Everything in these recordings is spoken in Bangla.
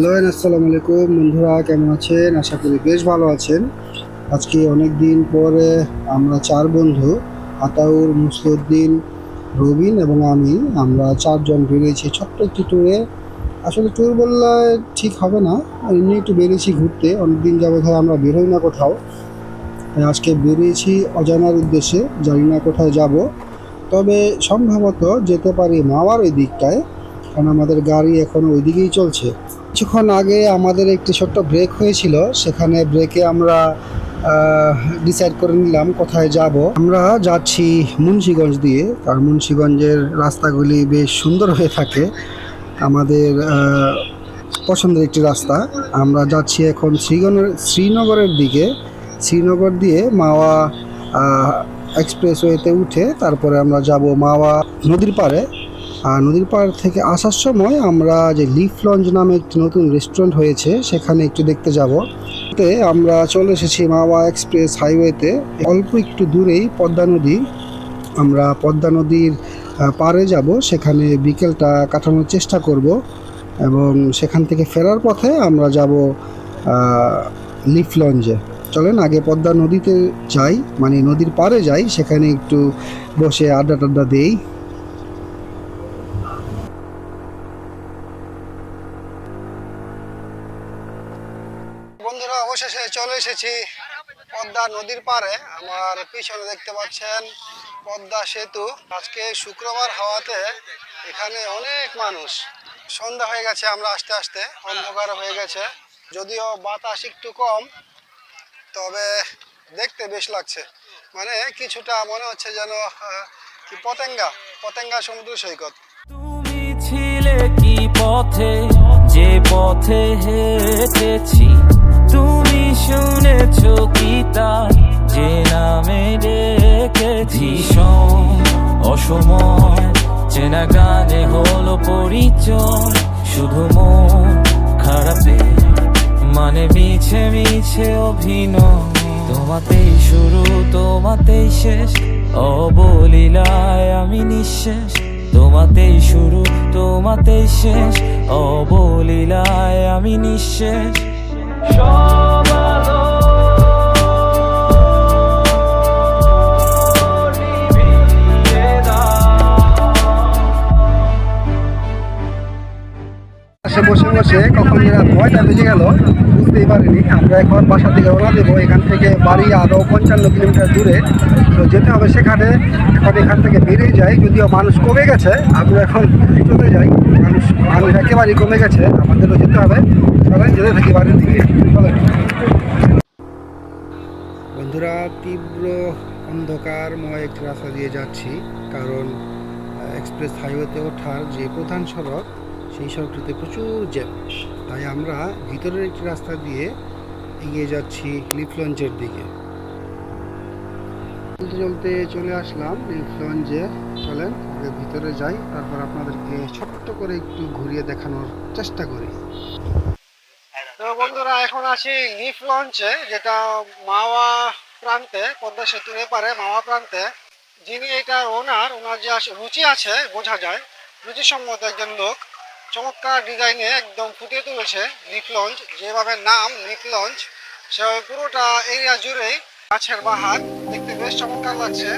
হ্যালো আসসালামু আলাইকুম। বন্ধুরা, কেমন আছেন? আশা করি বেশ ভালো আছেন। আজকে অনেক দিন পরে আমরা চার বন্ধু, আতাউর মুসলুদ্দিন রবিন এবং আমি, আমরা চারজন বেরিয়েছি ছোট্ট একটি ট্যুরে আসলে ট্যুর বললে ঠিক হবে না, এমনি একটু বেরিয়েছি ঘুরতে। অনেকদিন যাবত হয় আমরা বেরোই না কোথাও। আজকে বেরিয়েছি অজানার উদ্দেশ্যে, জানি না কোথায় যাব। তবে সম্ভবত যেতে পারি মাওয়ার ওই দিকটায়, কারণ আমাদের গাড়ি এখন ওই দিকেই চলছে। কিছুক্ষণ আগে আমাদের একটি ছোট্ট ব্রেক হয়েছিল। সেখানে ব্রেকে আমরা ডিসাইড করে নিলাম কোথায় যাব। আমরা যাচ্ছি মুন্সিগঞ্জ দিয়ে, কারণ মুন্সিগঞ্জের রাস্তাগুলি বেশ সুন্দর হয়ে থাকে। আমাদের পছন্দের একটি রাস্তা। আমরা যাচ্ছি এখন শ্রীগণের শ্রীনগরের দিকে। শ্রীনগর দিয়ে মাওয়া এক্সপ্রেসওয়েতে উঠে তারপরে আমরা যাব মাওয়া নদীর পাড়ে। নদীর পাড় থেকে আসার সময় আমরা যে লিফ লঞ্চ নামে একটি নতুন রেস্টুরেন্ট হয়েছে, সেখানে একটু দেখতে যাব। তে আমরা চলে এসেছি মাওয়া এক্সপ্রেস হাইওয়েতে। অল্প একটু দূরেই পদ্মা নদী। আমরা পদ্মা নদীর পাড়ে যাব। সেখানে বিকেলটা কাটানোর চেষ্টা করব। এবং সেখান থেকে ফেরার পথে আমরা যাব লিফ লঞ্চে চলেন আগে পদ্মা নদীতে যাই মানে নদীর পাড়ে যাই। সেখানে একটু বসে আড্ডা টাড্ডা দেই। এসেছি পদ্মা নদীর পারে আমার পিছনে দেখতে পাচ্ছেন পদ্মা সেতু। আজকে শুক্রবার হওয়াতে এখানে অনেক মানুষ। সন্ধ্যা হয়ে গেছে, আমরা আস্তে আস্তে অন্ধকার হয়ে গেছে। যদিও বাতাস একটু কম, তবে দেখতে বেশ লাগছে। মানে কিছুটা মনে হচ্ছে যেন কি পতেঙ্গা পতেঙ্গা সমুদ্র সৈকত। তুমি ছিলে কি পথে? যে পথে হেঁটেছি শুনেছ কি তার? যে নামে ডেকেছি অসময়, চেনা গানে হলো পরিচয়। শুধু মন খারাপে মানে মিছে মিছে অভিনয়। তোমাতেই শুরু, তোমাতেই শেষ, অবলীলায় আমি নিঃশেষ। তোমাতেই শুরু, তোমাতেই শেষ, অবলীলায় আমি নিঃশেষ। Що পাশে বসে বসে কখন নয়টা বেজে গেল, বুঝতেই পারিনি। আমরা এখন বাসা থেকে রওনা দেবো। এখান থেকে বাড়ি আরও পঞ্চান্ন কিলোমিটার দূরে। তো যেতে হবে সেখানে। এখন এখান থেকে বেরিয়ে যাই। যদিও মানুষ কমে গেছে আমরা এখন চলে যাই। মানুষ মানুষ একেবারেই কমে গেছে, আমাদেরও যেতে হবে। চলেন, যেতে থাকি বাড়ির দিকে। বন্ধুরা, তীব্র অন্ধকারময় একটি রাস্তা দিয়ে যাচ্ছি। কারণ এক্সপ্রেস হাইওয়েতে ওঠার যে প্রধান সড়ক সেই সড়কটিতে প্রচুর জ্যাম। তাই আমরা ভিতরের একটি রাস্তা দিয়ে এগিয়ে যাচ্ছি লিফ লঞ্চের দিকে। চলতে চলতে চলে আসলাম লিফ লঞ্চে। চলেন, আগে ভিতরে যাই, তারপর আপনাদেরকে ছোট্ট করে একটু ঘুরিয়ে দেখানোর চেষ্টা করি। বন্ধুরা, এখন আছি লিফ লঞ্চে, যেটা মাওয়া প্রান্তে, পদ্মা সেতুর এপারে মাওয়া প্রান্তে। যিনি এটার ওনার ওনার যে আস- রুচি আছে, বোঝা যায়। রুচিসম্মত একজন লোক। চমৎকার ডিজাইনে একদম ফুটিয়ে তুলেছে লিফ লঞ্চ। যেভাবে নাম লিফ লঞ্চ সে পুরোটা এরিয়া জুড়েই গাছের বাহার দেখতে বেশ চমৎকার লাগছে।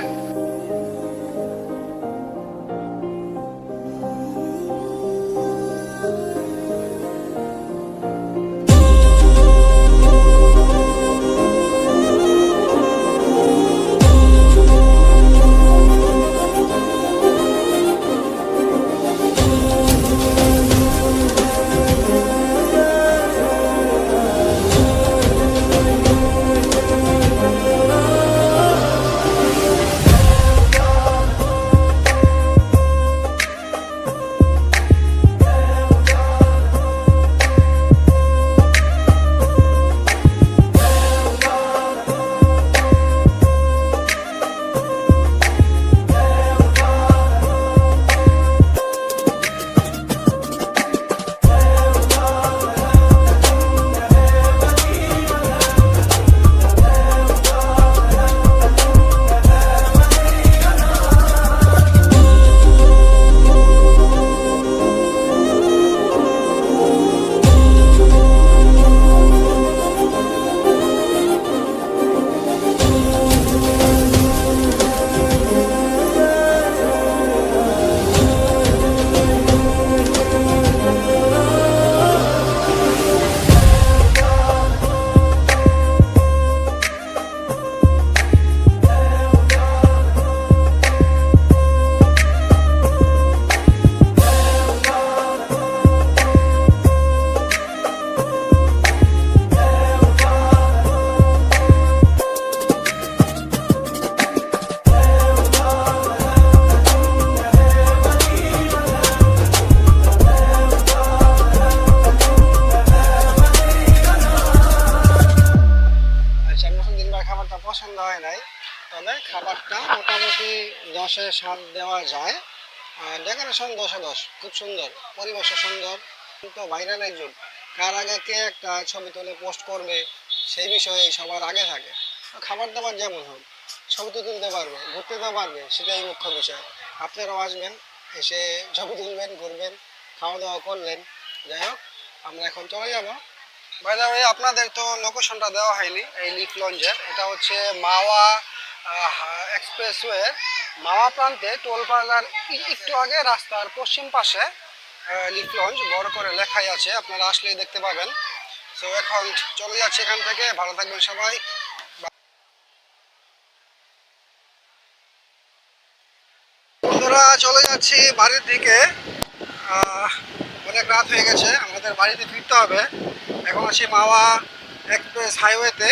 আশেপাশে স্বাদ দেওয়া যায়। ডেকোরেশন দশে দশ খুব সুন্দর। পরিবেশও সুন্দর। কিন্তু ভাইরাল একজন, কার আগে কে একটা ছবি তুলে পোস্ট করবে, সেই বিষয়ে সবার আগে থাকে। খাবার দাবার যেমন হোক, ছবি তো তুলতে পারবে, ঘুরতে তো পারবে, সেটাই মুখ্য বিষয়। আপনারাও আসবেন, এসে ছবি তুলবেন, ঘুরবেন খাওয়া দাওয়া করলেন। যাই হোক, আমরা এখন চলে যাব। বাই দ্য ওয়ে আপনাদের তো লোকেশনটা দেওয়া হয়নি, এই লিফ লঞ্চের এটা হচ্ছে মাওয়া এক্সপ্রেসওয়ে। মাওয়া প্রান্তে টোল প্লাজার একটু আগে রাস্তার পশ্চিম পাশে লিফ লঞ্চ বড় করে লেখাই আছে, আপনারা আসলেই দেখতে পাবেন। সো এখন চলে যাচ্ছি এখান থেকে, ভালো থাকবেন সবাই। চলে যাচ্ছি বাড়ির দিকে। অনেক রাত হয়ে গেছে, আমাদের বাড়িতে ফিরতে হবে। এখন আছি মাওয়া এক্সপ্রেস হাইওয়েতে।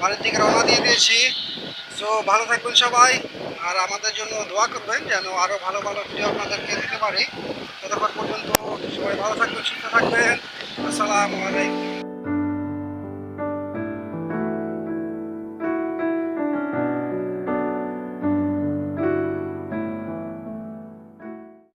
বাড়ির দিকে রওনা দিয়ে দিয়েছি। সো ভালো থাকবেন সবাই। আর আমাদের জন্য দোয়া করবেন যেন আরও ভালো ভালো ভিডিও আপনাদেরকে দিতে পারি। ততক্ষণ পর্যন্ত সবাই ভালো থাকবেন, সুস্থ থাকবেন। আসসালামু আলাইকুম।